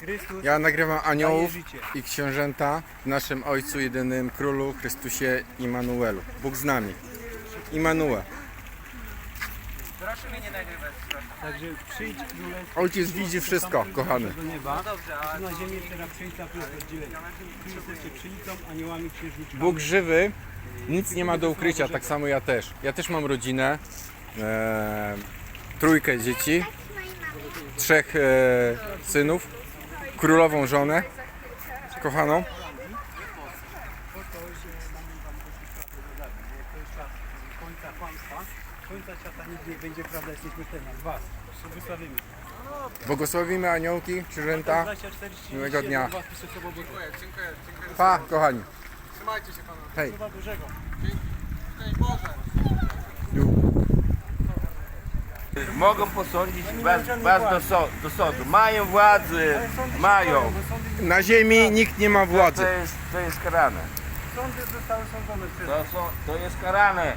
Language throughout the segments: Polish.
Chrystus Ja nagrywam aniołów daje życie. i książęta w naszym Ojcu jedynym Królu Chrystusie Immanuelu. Bóg z nami. Immanuel. Proszę mnie nie nagrywać, proszę. Także przyjdź królestwo. Ojciec widzi wszystko, kochany. Do nieba. No dobrze, a Tu na ziemię teraz przyjdź na plus jesteście przylicą, aniołami, księżniczkami. Bóg żywy, nic nie ma do ukrycia, tak samo ja też. Ja też mam rodzinę, e, trójkę dzieci, trzech e, synów, królową żonę, kochaną. Końca świata nigdy nie będzie, prawda, jesteśmy. Was. Błogosławimy aniołki, księżęta. 24, 30, Miłego dnia. Dziękuję, dziękuję, dziękuję. Pa, kochani. Trzymajcie się panowie. Hej. Szczęść Boże. Mogą posądzić bez, bez do, so, do sądu. Mają władzę, mają. Na ziemi nikt nie ma To władzy. jest, to jest karane. Sądy zostały sądzone przez To, są, to jest karane.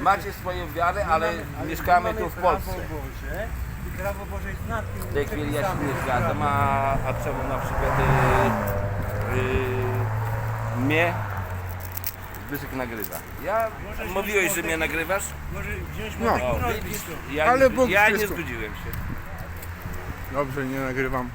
Macie swoją wiarę, ale mieszkamy tu w Polsce. Boże i prawo Boże jest nad tym. W tej chwili ja się nie zgadzam, a, a czemu na przykład y, y, mnie Zbyszek nagrywa. Ja mówiłeś, że mnie nagrywasz? Może wziąć No. no. to. Ja, Ale nie, Bóg ja nie wszystko- zgodziłem się. Dobrze, nie nagrywam.